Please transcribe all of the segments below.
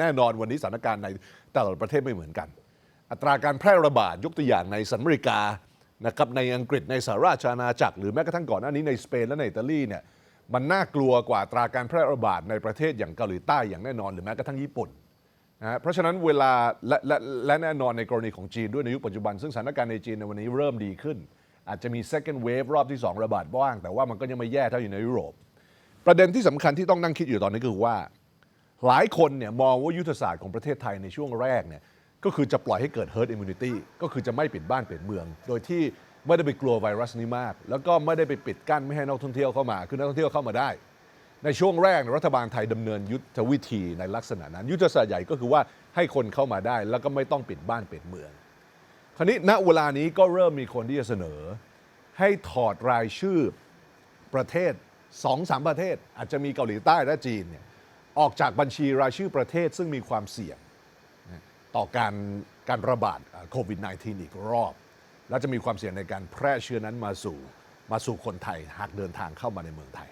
แน่นอนวันนี้สถานการณ์ในแต่ละประเทศไม่เหมือนกัน อัตราการแพร่ระบาดยกตัวอย่างในสหรัฐอเมริกานะครับในอังกฤษในสหราชอาณาจักรหรือแม้กระทั่งก่อนหน้านี้ในสเปนและในอิตาลีเนี่ยมันน่ากลัวกว่าอัตราการแพร่ระบาดในประเทศอย่างเกาหลีใต้อย่างแน่นอนหรือแม้กระทั่งญี่ปุ่นนะเพราะฉะนั้นเวลาและและและแน่นอนในกรณีของจีนด้วยในยุคปัจจุบัน ซึ่งสถานการณ์ในจีนในวันนี้เริ่มดีขึ้น อาจจะมี second wave รอบที่ 2 ระบาดบ้างแต่ว่ามันก็ยังไม่แย่เท่าอยู่ในยุโรป ประเด็นที่สำคัญที่ต้องนั่งคิดอยู่ตอนนี้คือว่า หลายคนเนี่ยมองว่ายุทธศาสตร์ของประเทศไทยในช่วงแรกเนี่ยก็คือจะปล่อยให้เกิด herd immunity ก็คือจะไม่ปิดบ้านปิดเมือง โดยที่ไม่ได้ไปกลัวไวรัสนี้มาก แล้วก็ไม่ได้ไปปิดกั้นไม่ให้นักท่องเที่ยวเข้ามา คือนักท่องเที่ยวเข้ามาได้ ในช่วงแรกรัฐบาลไทยดำเนินยุทธวิธีในลักษณะนั้น ยุทธศาสตร์ใหญ่ก็คือว่าให้คนเข้ามาได้ แล้วก็ไม่ต้องปิดบ้านปิดเมือง คราวนี้ณเวลานี้ก็เริ่มมีคนที่จะเสนอ ให้ถอดรายชื่อประเทศสองสามประเทศ อาจจะมีเกาหลีใต้และจีนเนี่ย ออกจากบัญชีรายชื่อประเทศซึ่งมีความเสี่ยงต่อการการระบาดโควิด -19 อีกรอบ และจะมีความเสี่ยงในการแพร่เชื้อนั้นมาสู่มาสู่คนไทยหากเดินทางเข้ามาในเมืองไทย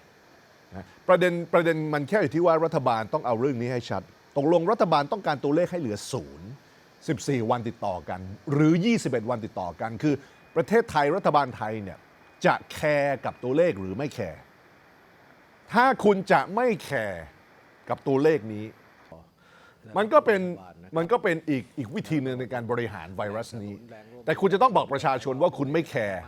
ประเด็นประเด็นมันแค่อยู่ที่ว่ารัฐบาลต้องเอาเรื่องนี้ให้ชัด ตกลงรัฐบาลต้องการตัวเลขให้เหลือศูนย์14 วันติดต่อกัน หรือ 21 วันติดต่อกัน คือประเทศไทยรัฐบาลไทยเนี่ยจะแคร์กับตัวเลขหรือไม่แคร์ถ้าคุณจะไม่แคร์ กับตัวเลขนี้ มันก็เป็นมันก็เป็นอีกอีกวิธีหนึ่งในการบริหารไวรัสนี้ แต่คุณจะต้องบอกประชาชนว่าคุณไม่แคร์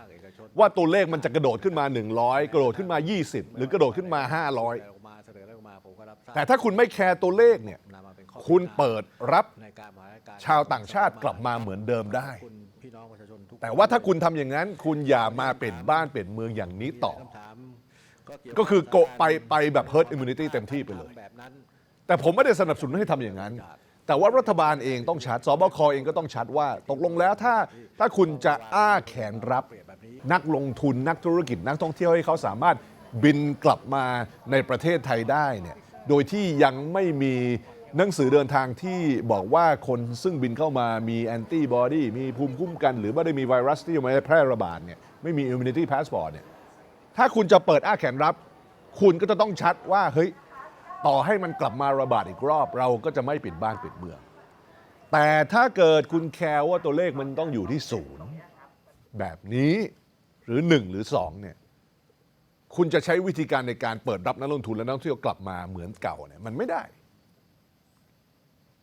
ว่าตัวเลขมันจะกระโดดขึ้นมา 100 กระโดดขึ้นมา 20 หรือกระโดดขึ้นมา 500ออกมารออกมาผมก็รับทราบแต่ถ้าคุณไม่แคร์ตัวเลขเนี่ยคุณเปิดรับชาวต่างชาติกลับมาเหมือนเดิมได้ แต่ว่าถ้าคุณทำอย่างนั้น คุณอย่ามาเป็นบ้านเป็นเมืองอย่างนี้ต่อ ก็คือโกะไปไปแบบ herd immunity เต็มที่ไปเลยแบบนั้นแต่ผมไม่ได้สนับสนุนให้ทำอย่างนั้น แต่ว่ารัฐบาลเองต้องชัดสบคเองก็ต้องชัดว่า ตกลงแล้วถ้าถ้าคุณจะอ้าแขนรับ นักลงทุนนักธุรกิจนักท่องเที่ยวให้เขาสามารถบินกลับมาในประเทศไทยได้เนี่ยโดยที่ยังไม่มีหนังสือเดินทางที่บอกว่าคนซึ่งบินเข้ามามีแอนติบอดีมีภูมิคุ้มกัน หรือไม่ได้มีไวรัสที่จะมาแพร่ระบาดเนี่ยไม่มี immunity passport เนี่ย ถ้าคุณจะเปิดอ้าแขนรับ คุณก็จะต้องชัดว่าเฮ้ยต่อให้มันกลับมาระบาดอีกรอบ เราก็จะไม่ปิดบ้านปิดเมือง แต่ถ้าเกิดคุณแคร์ว่าตัวเลขมันต้องอยู่ที่ศูนย์แบบนี้หรือหนึ่งหรือสองเนี่ยคุณจะใช้วิธีการในการเปิดรับนักลงทุนและนักท่องเที่ยวกลับมาเหมือนเก่าเนี่ยมันไม่ได้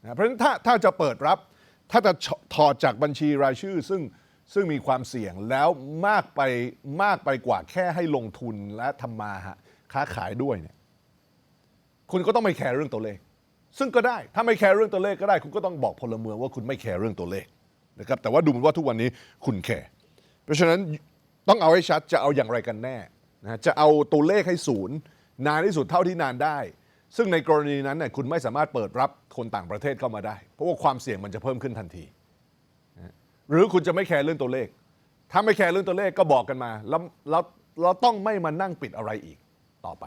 นะเพราะฉะนั้นถ้าถ้าจะเปิดรับถ้าจะถอดจากบัญชีรายชื่อ ซึ่ง ซึ่งมีความเสี่ยงแล้วมากไปมากไปกว่าแค่ให้ลงทุนและทำมาหาค้าขายด้วยเนี่ยคุณก็ต้องไม่แคร์เรื่องตัวเลข ซึ่งก็ได้ถ้าไม่แคร์เรื่องตัวเลขก็ได้ คุณก็ต้องบอกพลเมืองว่าคุณไม่แคร์เรื่องตัวเลขนะครับแต่ว่าดูเหมือนว่าทุกวันนี้คุณแคร์เพราะฉะนั้นต้องเอาให้ชัดจะเอาอย่างไรกันแน่นะจะเอาตัวเลขให้ศูนย์นานที่สุดเท่าที่นานได้ ซึ่งในกรณีนั้นเนี่ยคุณไม่สามารถเปิดรับคนต่างประเทศเข้ามาได้ เพราะว่าความเสี่ยงมันจะเพิ่มขึ้นทันที หรือคุณจะไม่แคร์เรื่องตัวเลข ถ้าไม่แคร์เรื่องตัวเลขก็บอกกันมา แล้วเราเราต้องไม่มานั่งปิดอะไรอีกต่อไป